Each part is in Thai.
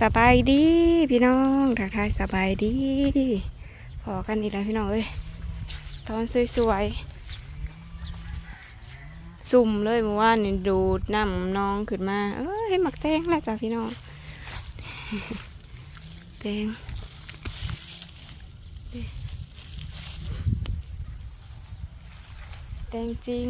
สบายดีพี่น้องทักทายสบายดีพอกันอีกแล้วพี่น้องเอ้ยตอนสวยๆสุ่มเลยเมื่อวานนี่ดูดน้ำน้องขึ้นมา เอ้ยหมักแตงแล้วจ้ะพี่น้องแตงแตงจริง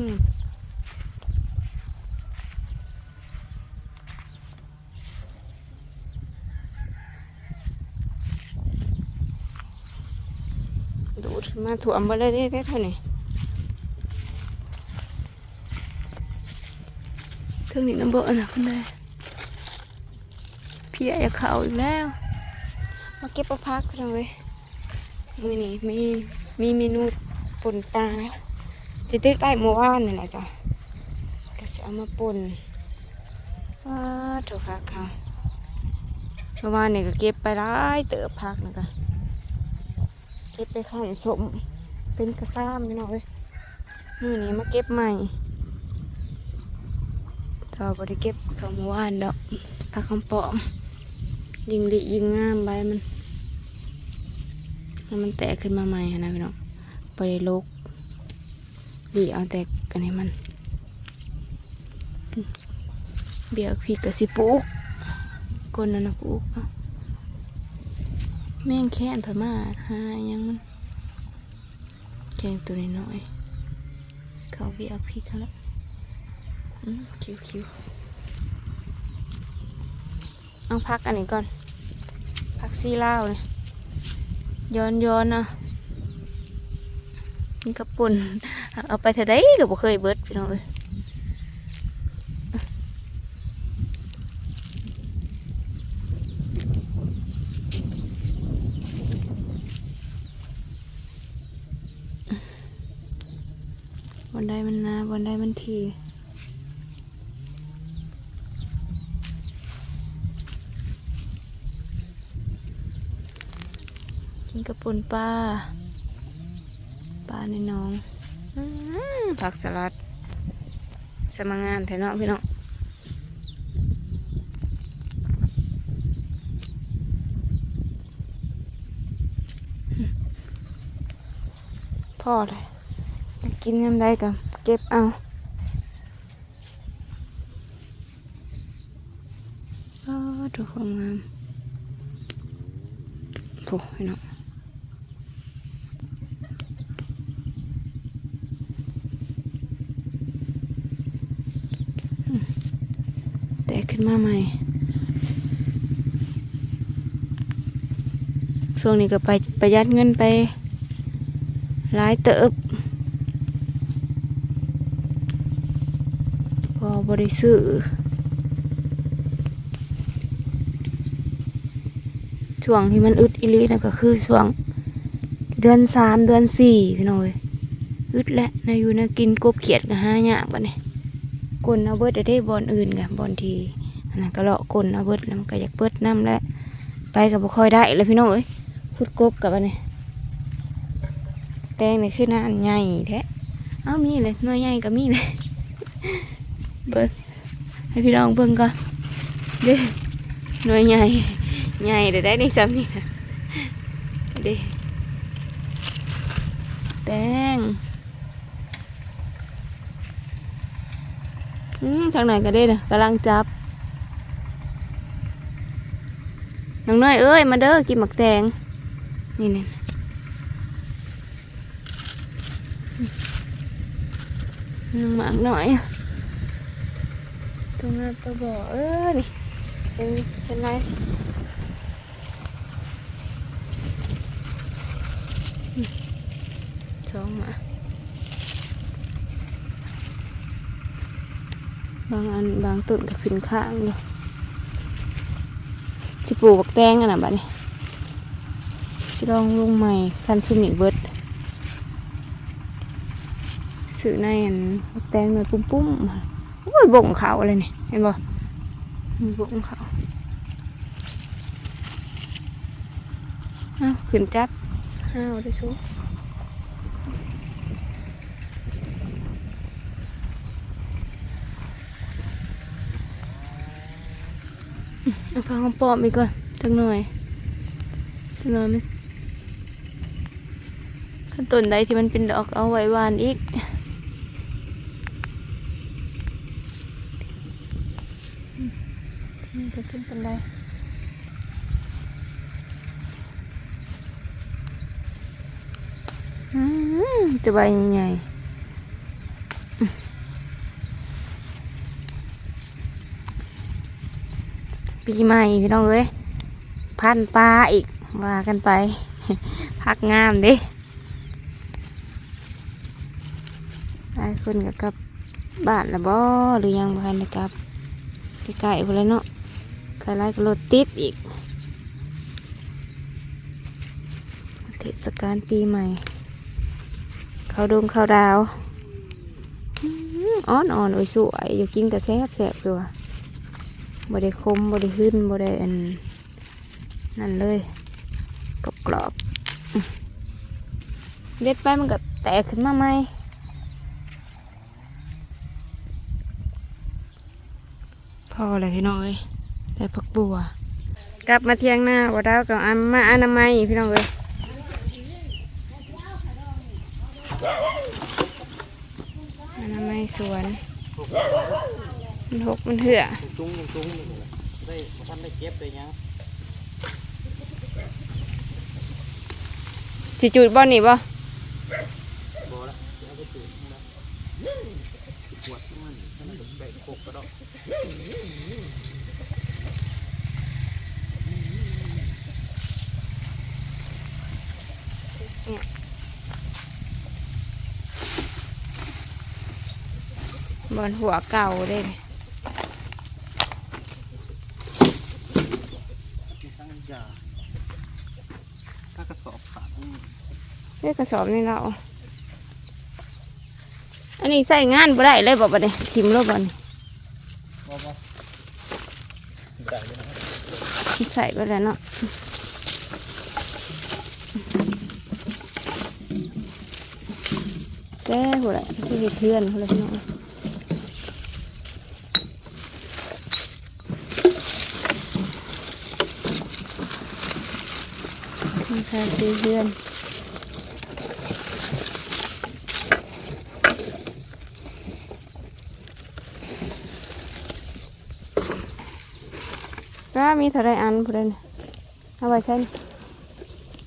ดูดขึ้น มาถ่วมไปเลยได้เท่านี้เท่านี้น้ำเบอร์นะคุณได้พี่อยากเข่าอีกแล้ว มาเก็บปลาพักกันเลยมือนี้มีมีเมนูป่นปลาที่ตึกได้เมื่อวานนี่แหละจ้ะก็จะเอามาป่นว้าถูกพักค่ะเมื่อวานนี่ก็เก็บไปได้เติบพักนะจ๊ะ เก็บไปขันสมเป็นกระซ้ามพี่น้องเอ้ยมือนี้มาเก็บใหม่ต่อบริเก็บเขาเมื่อวานดอกปลาคำปอม ยิงดิยิงงามใบมันให้มันแตกขึ้นมาใหม่นะพี่น้องบริลกดีเอาแตกกันให้มัน เบียกพีกระสิปลูกกนนั่นนะปลูกเอา แม่งแค้นพม่าหายังมันแกงตัวน้อยๆเขาเบียกพริกเขาแล้วคิวคิวเอาพักอันนี้ก่อนพักซีเล่าเลยย้อนย้อนๆนะกระปุ่นเอาไปเท่าไดก็บ่เคยเบิดพี่น้องเอ้ยบนได้ มันนาบนได้มันทีกินกระปุ่นปลาปลาในหน้องอื้อผักสลัด สมังงานแถวเนาะพี่น้องพ่อเลยอยากกินยำได้กับ เก็บเอาโอ้ดูความงามโอ้พี่น้องแตกขึ้นมาใหม่ช่วงนี้ก็ไปประหยัดเงินไปหลายเติบ พอบริซื้อช่วงที่มันอึดอีหลีนะก็คือช่วง เดือนสามเดือนสี่พี่น้อยอึดและนาอยู่นะกินกบเขียดกับห้ายากบัดนี้กลนเอาเบิดได้ได้บอลอื่นกับบอลทีอันนั้นก็เลาะกลนเอาเบิดแล้วมันก็อยากเบิดน้ำแล้วไปกับบ่ค่อยได้เลยพี่น้อยพุดกบกับอันนี้แตงนี่คือหน้านใหญ่แท้เอ้ามีเลยน่วยใหญ่ก็มีเลย เบิ่งให้พี่น้องเบิ่งก่อนเด้หน่วยใหญ่ใหญ่เดี๋ยวได้ในซ้ำนี่นะเด้แตงอืมทางไหนก็ได้นะกำลังจับน้องน้อยเอ้ยมาเด้อกินหมักแตงนี่นี่นึ่งหมากหน่อย ตัวงามตัวบ่อเออนี่เห็นเห็นไรอืมสองหมาบางอันบางต้นก็ขึ้นข้างอยู่สิปลูกบักแตงกันนะบัดนี้สิลองลงใหม่คันซุมนี่เบิดซื้อในอันแตงหน่อยปุ้มปุ้มๆ โอ้ยบ่งเขาอะไรนี่เห็นบ่มีบ่งเขาอ้าวขึ้นจับห้าวได้สู้เอาฟังคำปอมอีกก่อนจังหน่อยจังหน่อยมันขั้นต้นใดที่มันเป็นดอกเอาไว้หวานอีกอืมนี่ก็ขึ้นเป็นไรอืม จะใบใหญ่ปีใหม่พี่น้องเอ้ยพันปลาอีกว่ากันไป พักงามดิหลายคนก็กลับบ้านละบ่หรือยังบ่ทันได้กลับใกลๆพุ่นแล้วเนาะใกล้ๆก็รถติดอีก เทศกาลปีใหม่ ข้าวดงเขาวดาวอื้ออ่อนอ่อนโอ้ยสวยอยู่กินกระแซบแสบคือว่าบ่ได้คมบ่ได้หื้นบ่ได้อันนั่นเลยกรอบกรอบๆเด็ดไปมันก็แตกขึ้นมาใหมพอเลยพี่น้องเอ้ยได้ผักบัว กลับมาเที่ยงหน้าว่าดาวกับอันมาอนามัยพี่น้องเอ้ย อนามัยสวน มันหกมันเหื่อจุ้งจุ้งจุ้งได้ท่านได้เก็บได้ยังสิจูดบ่นี่บ่บ่ละแล้วก็ตื่นมาปวดมันท่านแบกโคกกระดอก บนหัวเก่าเด้มีทั้งยถ้ากระสอบขาดนี่เลือกระสอบนี่เรา อันนี้ใส่งานบ่ได้เลยบ่บ่เนี่ยทิมรถบ่นี่บ่บ่ได้เลยนใส่ไปแล้วเนาะแซ่หัวแหละที่เฮ็ดเพื่อนหัวแหละพี่น้อง ค่ะซื้อเพื่อนก็มีเท่าไรอันผู้ใดนะเอาไว้ใส่นี่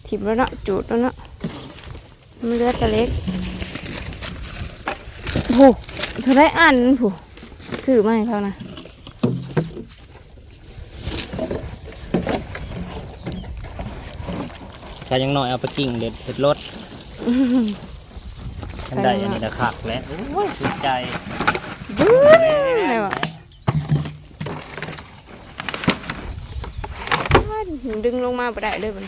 ถิบแล้วเนาะจูดแล้วเนาะมันเลือดต่เล็กโอ้เท่าไรอันผู้ซื้อมาให้เขานะ ถ้ายังน้อยเอาไปกิ่งเด็ดเด็ดรถท่านได้อันนี้นะคักแล้วโอ้ยสุดใจบึ้งเลยวะดึงลงมาบ่ได้เลยบ่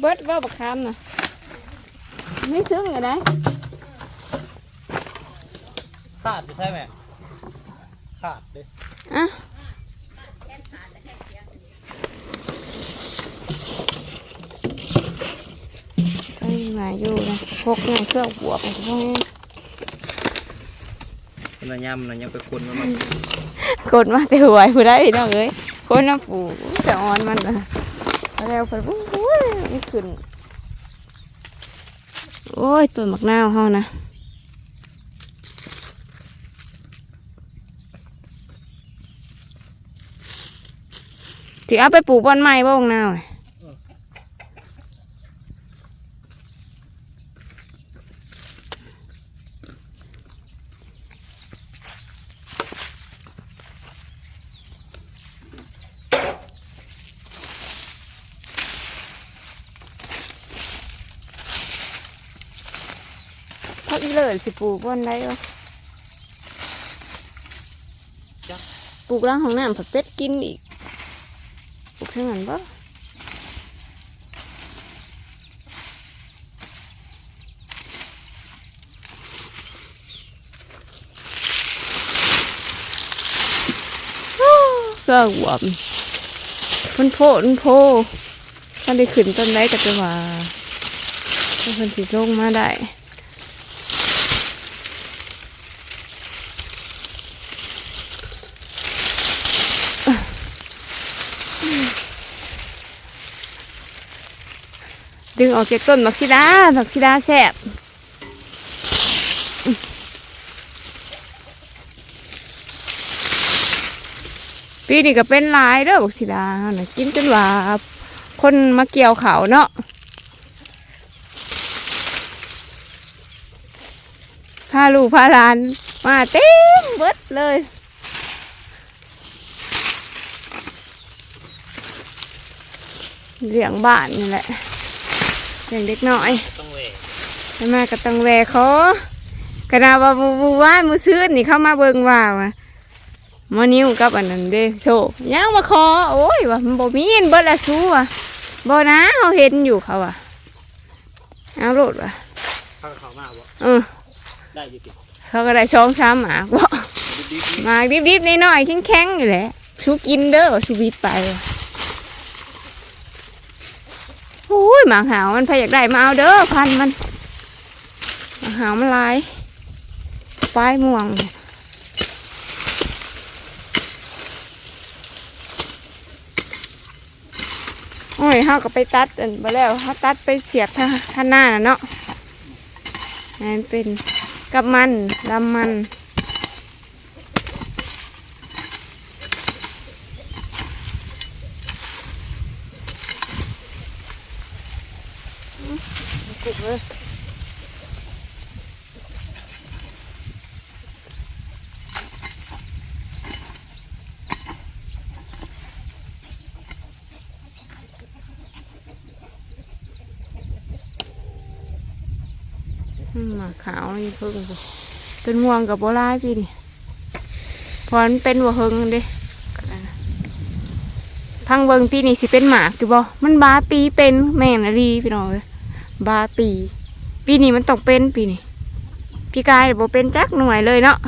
เนี่ยเบิดว่าบักคำน่ะไม่ซึ้งไงได้ขาดใช่ไหมขาดเลยอะก็ยังมาอยู่นะพกเงินเครื่องบวกของพวกนี้มันยำมันยังไปคนมันมากดมาแต่หวยผู้ได้พี่น้องเอ้ยคนน้ำปูจะอ่อนมันนะ แล้วเพิ่นโอ้ยมันขึ้น โอ้ยส่วนหมักนาวเฮานะสิเอาไปปลูกบ้านใหม่บ่บักนาวน่ะเลยอี เลิศสิปลูกบ้านใดวะปลูกร่างของน้ำผัดเป็ดกินอีกปลูกเท่านั้นปะก็หวบมันโพมันโพมันได้ขึ้นต้นได้กับตัวว่าถ้าเพิ่นสิลงมาได้ ดึงออกจากต้นมักซิดามักซิดาแสบปีนี้ก็เป็นลายเด้อบักซิดาน่ะกินจนว่าคนมาเกี่ยวเขาเนาะพาลูกพาหลานมาเต็มเบิดเลยเลี้ยงบ้านนี่แหละ เลี้ยงเด็กน้อยต้องเวแม่แม่ก็ต้องแวะเขากระดาว่าบูบูว่านมือซื้อนี่เข้ามาเบิ่งว่าว่ามานิ้วกับอันนั้นเด้โซยังมาขอโอ้ยว่ามันบ่มีนเบิดละสู้ว่ะบ่นะเขาเห็นอยู่เขาว่ะเอาโลดว่ะข้าวเขามากวะเออได้อยี่ติเขาก็ได้ช่องสามหมากบ่ดีดีหมากดิบๆน้อยๆแข็งๆอยู่แหละชูกินเด้อชูวิตไปว่ะโอ้ ยหมากหาวมันพยากได้มาเอาเด้อพันมันหมากหาวมันลายปลายม่วงโอ้ยเขาก็ไปตัดอันไปแล้วเขาตัดไปเสียบท่าท่าหน้าน่ะเนาะนั่นเป็นกับมันลำมัน ติดเลยมหมาขาวนี่เพิ่งเป็นม่วงกับโบราณพี่นี่พราะมันเป็นวัวเฮงเด้พังเบิงปีนี้สิเป็นหมากอยู่บ่มันบ้าปีเป็นแม่งนะดีพี่น้องเอ้ย บาปี ปีนี้มันต้องเป็นปีนี้พี่กายบ่เป็นจักหน่วยเลยเนาะ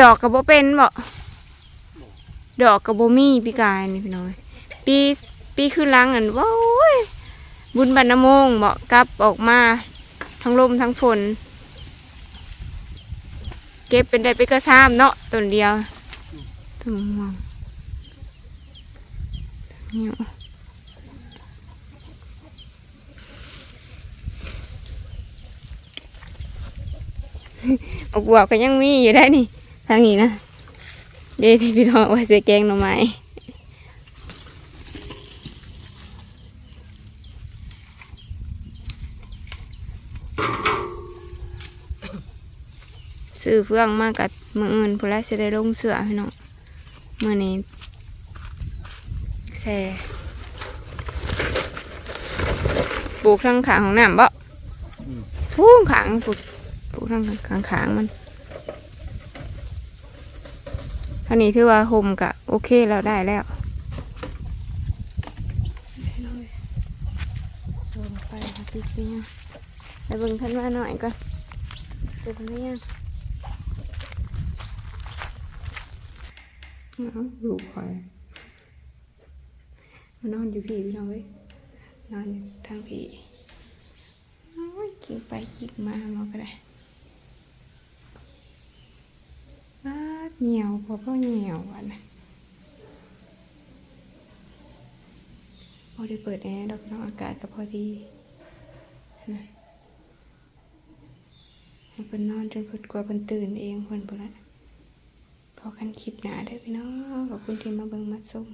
ดอกกับบ่เป็นบ่ดอกกับบ่มีพี่กายนี่พี่น้อย ปีปีขึ้นลังอันว้ายบุญบรรณมงบ่กลับออกมาทั้งลมทั้งฝนเก็บเป็นได้ไปกระซ้ำเนาะต้นเดียวต้นมะม่วงเนี่ย ออกบวกก็ยังมีอยู่ได้นี่ ทางนี้นะ เดี๋ยวพี่น้องเอาไว้ใส่แกงหน่อไม้ซื้อเฟื่องมากับมืออื่นพอแล้วจะได้ลงเสือพี่น้องมือนี้แซ่ปลูกทางขางของน้ำบ่ปลูกขางปลูก ปลูกทางขางขางมันท่านี้ถือว่าห่มกะโอเคแล้วได้แล้วลงไปค่ะติ๊กไปยังไปเบิ่งท่านมาหน่อยก่อนเป็นไหมยังเอาลูกคอยมานอนอยู่พี่พี่น้องเว้ยนอนอยู่ทางพี่โอ้ยกินไปกินมามาก็ได้อ้า เหนียวพอก็เหนียวอะนะพอได้เปิดแอร์ดอกน้องอากาศก็พอดีนะให้เพิ่นนอนจนเพิ่นกว่าเพิ่นตื่นเองเพิ่นบ่ละพอกันคลิปหนาเด้อพี่น้องขอบคุณที่มาเบิ่งมาชม